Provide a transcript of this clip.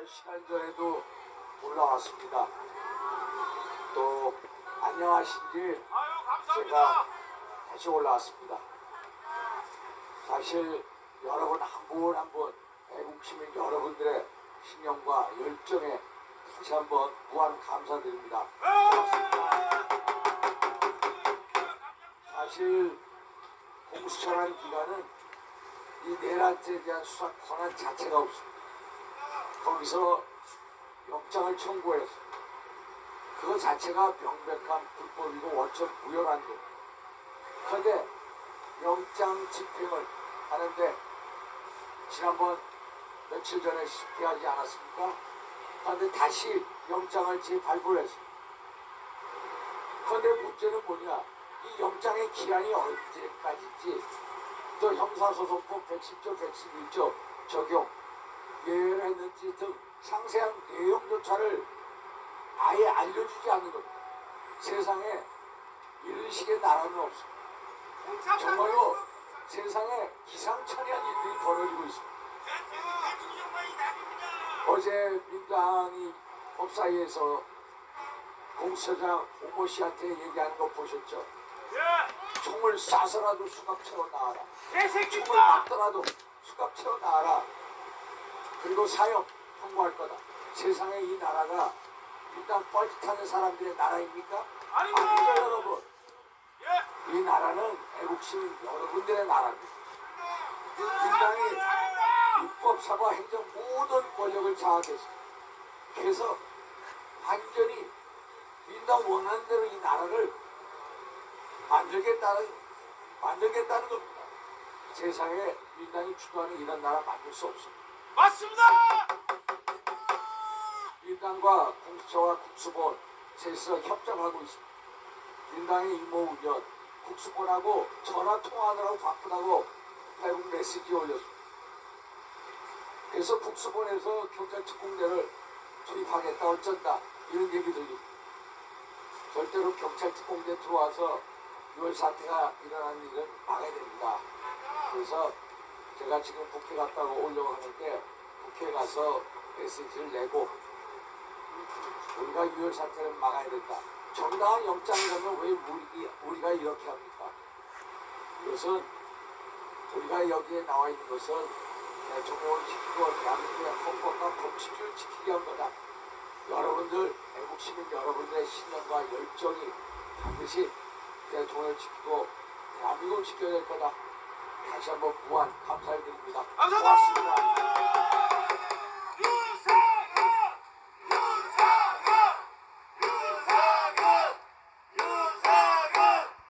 몇 시간 전에도 올라왔습니다. 또 안녕하신지 제가 다시 올라왔습니다. 사실 여러분 한 분 한 분 애국 시민 여러분들의 신념과 열정에 다시 한번 무한 감사드립니다. 고맙습니다. 사실 공수처라는 기관은 이 내란죄에 대한 수사 권한 자체가 없습니다. 거기서 영장을 청구해서 그거 자체가 명백한 불법이고 원천 무효란 거. 그런데 영장 집행을 하는데 지난번 며칠 전에 실패하지 않았습니까? 그런데 다시 영장을 재발부를 했습니다. 그런데 문제는 뭐냐? 이 영장의 기한이 언제까지인지 또 형사소송법 110조, 111조 적용 상세한 내용조차를 아예 알려주지 않는 겁니다. 세상에 이런 식의 나라는 없습니다. 정말로 세상에 기상천외한 일들이 벌어지고 있습니다. 어제 민당이 법사위에서 공수처장 오모 씨한테 얘기하는 거 보셨죠? 총을 쏴서라도 수갑 채워 나와라. 총을 맞더라도 수갑 채워 나와라. 그리고 사형 통보할 거다. 세상에 이 나라가 일단 뻘짓하는 사람들의 나라입니까? 아닙니다. 아니죠 여러분. 이 나라는 애국시민 여러분들의 나라입니다. 민당이 입법, 사과, 행정 모든 권력을 장악했습니다. 그래서 완전히 민당 원하는 대로 이 나라를 만들겠다는 만들겠다는 겁니다. 세상에 민당이 주도하는 이런 나라 만들 수 없습니다. 맞습니다. 민당과 공수처와 국수본 셋이서 협정하고 있습니다. 민당의 이모우면 국수본하고 전화 통화하느라고 바쁘다고 결국 메시지 올렸습니다. 그래서 국수본에서 경찰 특공대를 투입하겠다 어쩐다 이런 얘기 들립니다. 절대로 경찰 특공대 들어와서 6월 사태가 일어나는 일은 막아야 됩니다. 그래서 제가 지금 국회 갔다가 오려고 하는데 국회에 가서 메시지를 내고 우리가 6월 사태를 막아야 된다. 정당한 영장이라면 왜 우리, 우리가 이렇게 합니까? 이것은 우리가 여기에 나와 있는 것은 대통령을 지키고 대한민국의 헌법과 법치주의를 지키기 위한 거다. 여러분들, 애국 시민 여러분들의 신념과 열정이 반드시 대통령을 지키고 대한민국을 지켜야 될 거다. 다시 한번 무한 감사를 드립니다. 감사합니다. 고맙습니다.